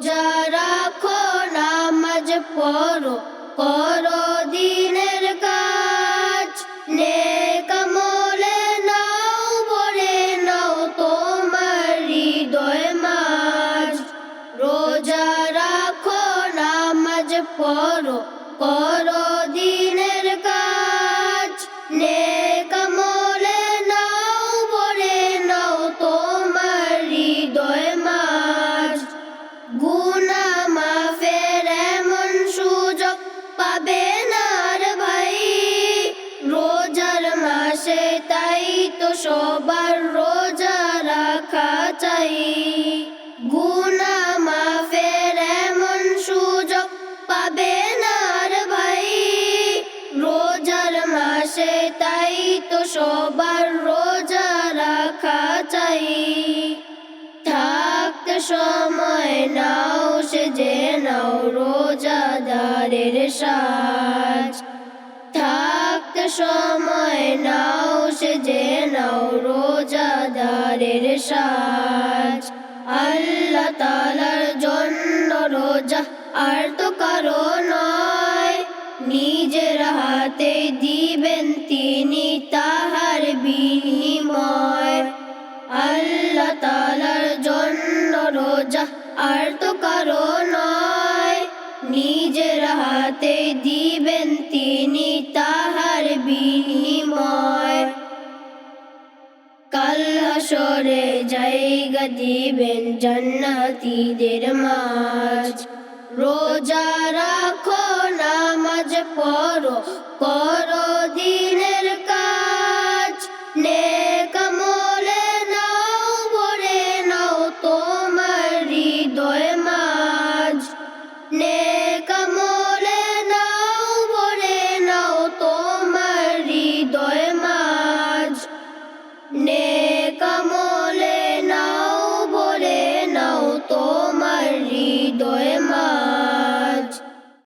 রোজা রাখো, নামাজ পড়ো, করো দিনের কাজ। নেক আমলে নাও, বলে নাও তোমার হৃদয় মাঝ। রোজা রাখো, নামাজ পড়ো, করো না ভাই রোজার মাসে তাই তো সবার গুনা মাফের এমন সুযোগ পাবে না রে ভাই রোজার মাসে তাই তো সবার সময় নাও রোজাদারের সাজ। থাকতে সময় নাও, সে নাও রোজাদারের সাজ। আল্লাহ তালার জন্য রোজা আর তো কারও নয়। নিজের হাতে দিবেন তিনি তাহার বিনিময়। আল্লাহ তালার জন্য রোজা আর তো কারও হাতে দিবেন তিনি তাহার বিনিময়। কাল হাসরে জায়গা দিবেন জান্নাতীদের মাছ রোজা cuando ¿eh?